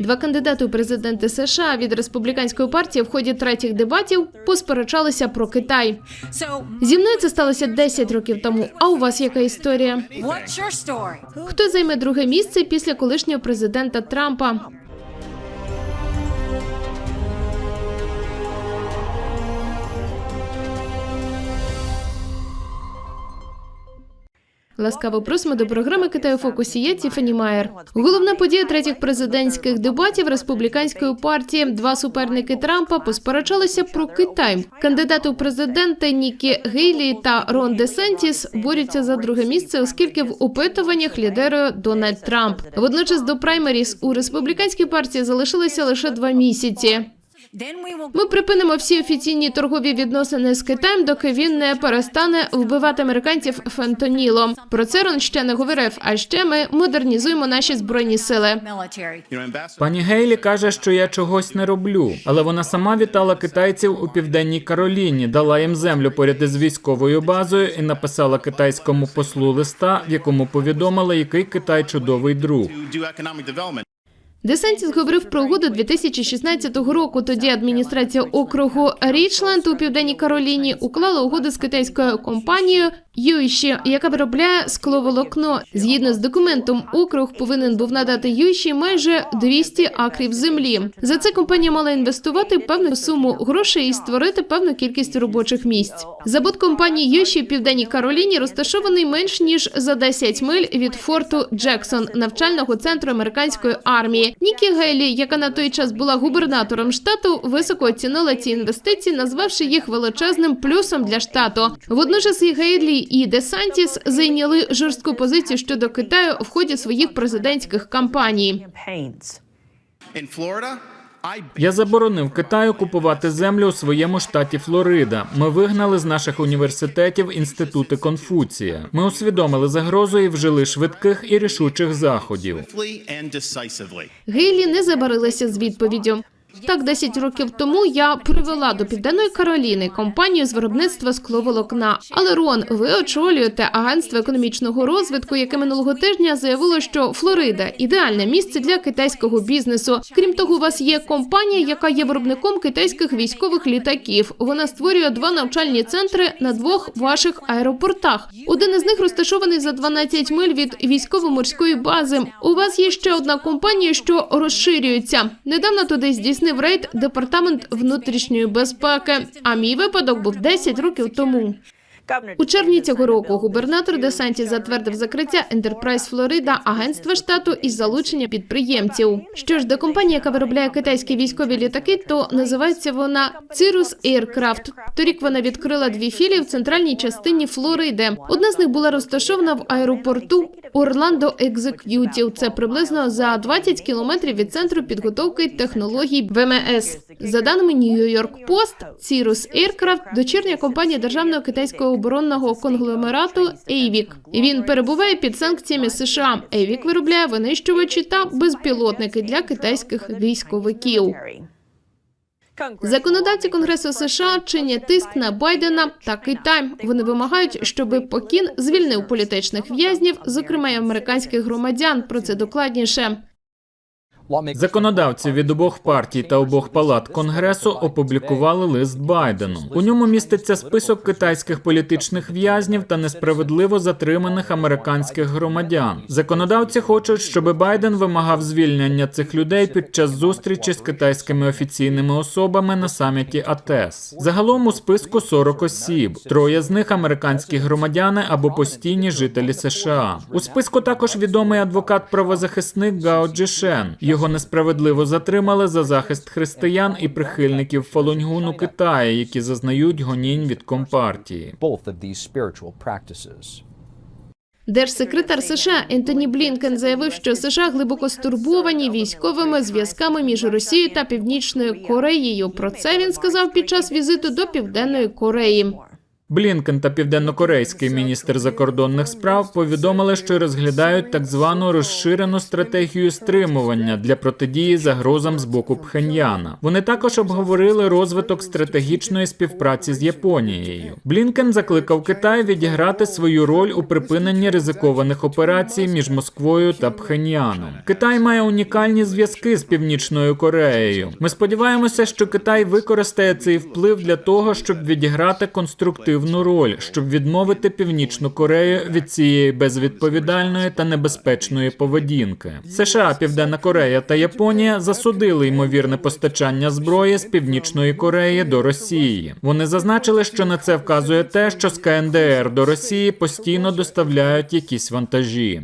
Два кандидати у президенти США від республіканської партії в ході третіх дебатів посперечалися про Китай. Зі мною це сталося 10 років тому. А у вас яка історія? Хто займе друге місце після колишнього президента Трампа? Ласкаво просимо до програми Китай у фокусі. Я Тіфані Майер. Головна подія третіх президентських дебатів республіканської партії. Два суперники Трампа посперечалися про Китай. Кандидати у президенти Нікі Гейлі та Рон Десентіс борються за друге місце, оскільки в опитуваннях лідерує Дональд Трамп. Водночас до праймеріс у республіканській партії залишилося лише два місяці. Ми припинимо всі офіційні торгові відносини з Китаєм, доки він не перестане вбивати американців фентонілом. Про це Рон ще не говорив. А ще ми модернізуємо наші збройні сили. Пані Гейлі каже, що я чогось не роблю, але вона сама вітала китайців у південній Кароліні, дала їм землю поряд із військовою базою і написала китайському послу листа, в якому повідомила, який Китай чудовий друг. Десантіс говорив про угоду 2016 року. Тоді адміністрація округу Річленд у південній Кароліні уклала угоду з китайською компанією Юйші, яка виробляє скловолокно. Згідно з документом, округ повинен був надати Юйші майже 200 акрів землі. За це компанія мала інвестувати певну суму грошей і створити певну кількість робочих місць. Забут компанії Юйші в південній Кароліні розташований менш ніж за 10 миль від форту Джексон, навчального центру американської армії. Нікі Гейлі, яка на той час була губернатором штату, високо оцінила ці інвестиції, назвавши їх величезним плюсом для штату. Водночас і Гейлі і Десантіс зайняли жорстку позицію щодо Китаю в ході своїх президентських кампаній. Я заборонив Китаю купувати землю у своєму штаті Флорида. Ми вигнали з наших університетів інститути Конфуція. Ми усвідомили загрозу і вжили швидких і рішучих заходів. Гейлі не забарилася з відповіддю. Так, 10 років тому я привела до південної Кароліни компанію з виробництва скловолокна. Але Рон, ви очолюєте агентство економічного розвитку, яке минулого тижня заявило, що Флорида ідеальне місце для китайського бізнесу. Крім того, у вас є компанія, яка є виробником китайських військових літаків. Вона створює два навчальні центри на двох ваших аеропортах. Один із них розташований за 12 миль від військово-морської бази. У вас є ще одна компанія, що розширюється. Недавно туди здійснив рейд департамент внутрішньої безпеки. А мій випадок був 10 років тому. У червні цього року губернатор Десанті затвердив закриття Enterprise Флорида, агентства штату із залучення підприємців. Що ж до компанії, яка виробляє китайські військові літаки, то називається вона Cirrus Aircraft. Торік вона відкрила дві філії в центральній частині Флориди. Одна з них була розташована в аеропорту Орландо Екзек'ютів. Це приблизно за 20 кілометрів від центру підготовки технологій ВМС. За даними York Post, Cirrus Aircraft – дочірня компанія державного китайського оборонного конгломерату AVIC. Він перебуває під санкціями США. AVIC виробляє винищувачі та безпілотники для китайських військовиків. Законодавці Конгресу США чинять тиск на Байдена та Китай. Вони вимагають, щоб Пекін звільнив політичних в'язнів, зокрема й американських громадян. Про це докладніше. Законодавці від обох партій та обох палат Конгресу опублікували лист Байдену. У ньому міститься список китайських політичних в'язнів та несправедливо затриманих американських громадян. Законодавці хочуть, щоб Байден вимагав звільнення цих людей під час зустрічі з китайськими офіційними особами на саміті АТЕС. Загалом у списку 40 осіб. Троє з них американські громадяни або постійні жителі США. У списку також відомий адвокат-правозахисник Гао Джишен. Його несправедливо затримали за захист християн і прихильників Фалуньгуну Китаю, які зазнають гонінь від компартії. Держсекретар США Ентоні Блінкен заявив, що США глибоко стурбовані військовими зв'язками між Росією та Північною Кореєю. Про це він сказав під час візиту до Південної Кореї. Блінкен та південнокорейський міністр закордонних справ повідомили, що розглядають так звану розширену стратегію стримування для протидії загрозам з боку Пхеньяна. Вони також обговорили розвиток стратегічної співпраці з Японією. Блінкен закликав Китай відіграти свою роль у припиненні ризикованих операцій між Москвою та Пхеньяном. Китай має унікальні зв'язки з Північною Кореєю. Ми сподіваємося, що Китай використає цей вплив для того, щоб відіграти конструктивну роль, щоб відмовити Північну Корею від цієї безвідповідальної та небезпечної поведінки. США, Південна Корея та Японія засудили ймовірне постачання зброї з Північної Кореї до Росії. Вони зазначили, що на це вказує те, що з КНДР до Росії постійно доставляють якісь вантажі.